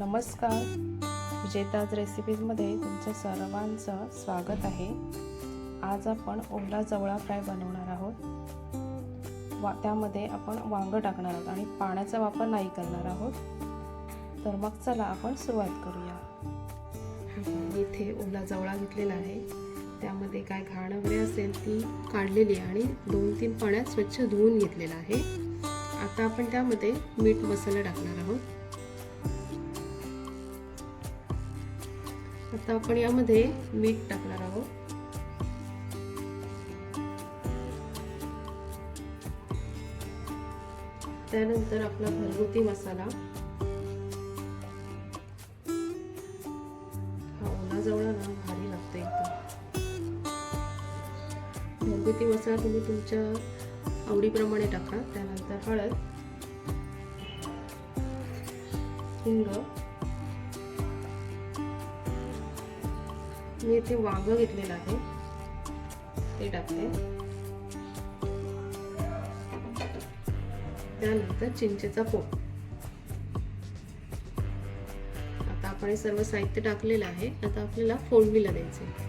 नमस्कार. विजेताज रेसिपीजमध्ये तुमचं सर्वांचं स्वागत आहे. आज आपण ओला जवळा फ्राय बनवणार आहोत. वा त्यामध्ये आपण वांगं टाकणार आहोत आणि पाण्याचा वापर नाही करणार आहोत. तर मग चला आपण सुरुवात करूया. इथे ओला जवळा घेतलेला आहे. त्यामध्ये काय घाण वगैरे असेल ती काढलेली आहे आणि दोन तीन पाण्यात स्वच्छ धुवून घेतलेला आहे. आता आपण त्यामध्ये मीठ मसाला टाकणार आहोत. आता आपण यामध्ये मीठ टाकणार आहोत. त्यानंतर आपला घरगुती मसाला. हा ओला जवळा ना भारी लागतो एकदम. घरगुती मसाला तुम्ही तुमच्या आवडीप्रमाणे टाका. त्यानंतर हळद हिंग मी इथे वांग घेतलेलं आहे. ते टाकते. त्यानंतर चिंचेचा पोट. आता आपण हे सर्व साहित्य टाकलेलं आहे. आता आपल्याला फोडणीला द्यायचे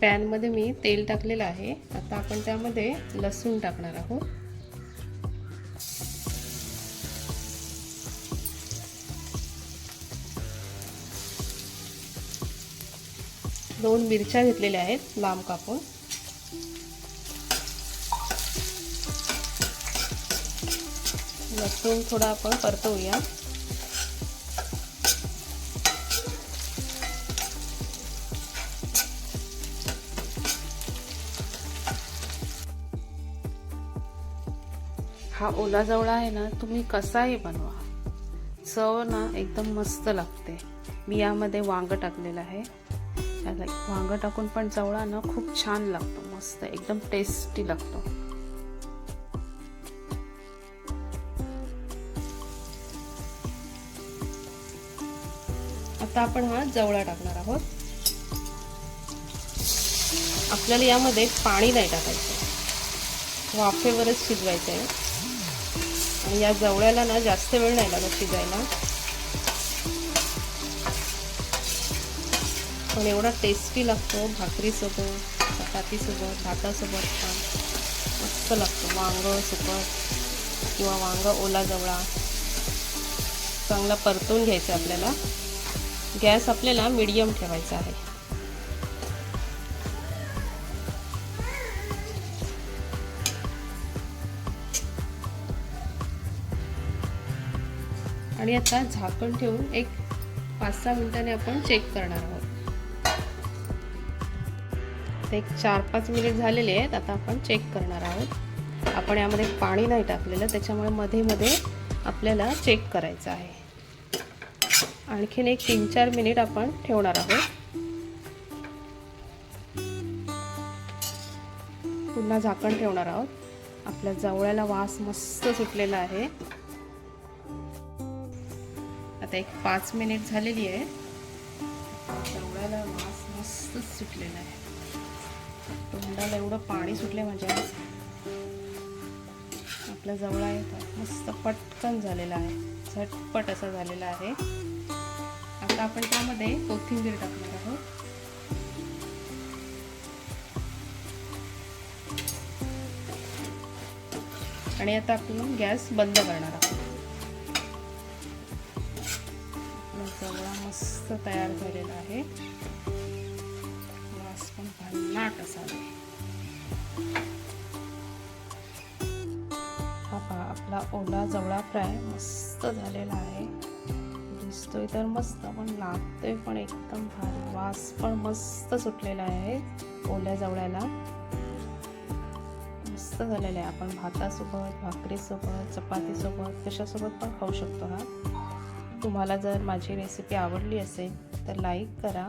पॅनमध्ये मी तेल टाकलेलं आहे. आता आपण त्यामध्ये लसूण टाकणार आहोत. दोन मिरच्या घेतलेल्या आहेत लांब कापून. लसूण थोडा आपण परतवूया. हा ओला जवळा आहे ना तुम्ही कसाही बनवा. चव ना एकदम मस्त लागते. मी यामध्ये वांग टाकलेलं आहे. त्याला वांगं टाकून पण जवळा ना खूप छान लागतो मस्त एकदम टेस्टी लागतो. आता आपण हा जवळा टाकणार आहोत. आपल्याला यामध्ये पाणी नाही टाकायचं. वाफेवरच शिजवायचं आहे आणि या जवळ्याला ना जास्त वेळ नाही लागत शिजायला. पण एवढा टेस्टी लागतो. भाकरीसोबत चपातीसोबत भातासोबत पण मस्त लागतो. वांग सुकट किंवा वांग ओला जवळा. चांगला परतून घ्यायचा आपल्याला. गॅस आपल्याला मिडियम ठेवायचा आहे. आणि आता झाकण ठेवून एक पाच सहा मिनिटांनी आपण चेक करणार आहोत. आता एक चार पाच मिनिट झालेले आहेत. आता आपण चेक करणार आहोत. आपण यामध्ये पाणी नाही टाकलेलं त्याच्यामुळे मध्ये मध्ये आपल्याला चेक करायचं आहे. आणखीन एक तीन चार मिनिट आपण ठेवणार आहोत. पुन्हा झाकण ठेवणार आहोत. आपल्या जवळ्याला वास मस्त सुटलेला आहे. आता एक पाच मिनिट झालेली आहे. जवळ्याला वास मस्त सुटलेला आहे. तोंडाला एवढं पाणी सुटले माझ्या. आपला जवळ आहे मस्त पटकन झालेला आहे. झटपट असा झालेला आहे. आता आपण त्यामध्ये कोथिंबीर टाकणार आहोत. आणि आता आपण गॅस बंद करणार आहोत. जवळा मस्त तयार झालेला आहे. वास पण भन्नाट असावे हा पहा आपला ओला जवळा फ्राय मस्त झालेला आहे. दिसतोय तर मस्त पण लागतोय पण एकदम भारी. वास पण मस्त सुटलेला आहे ओल्या जवळ्याला. मस्त झालेला आहे. आपण भातासोबत भाकरीसोबत चपातीसोबत कशासोबत पण खाऊ शकतो हा. तुम्हाला जर माझी रेसिपी आवडली असेल तर लाईक करा.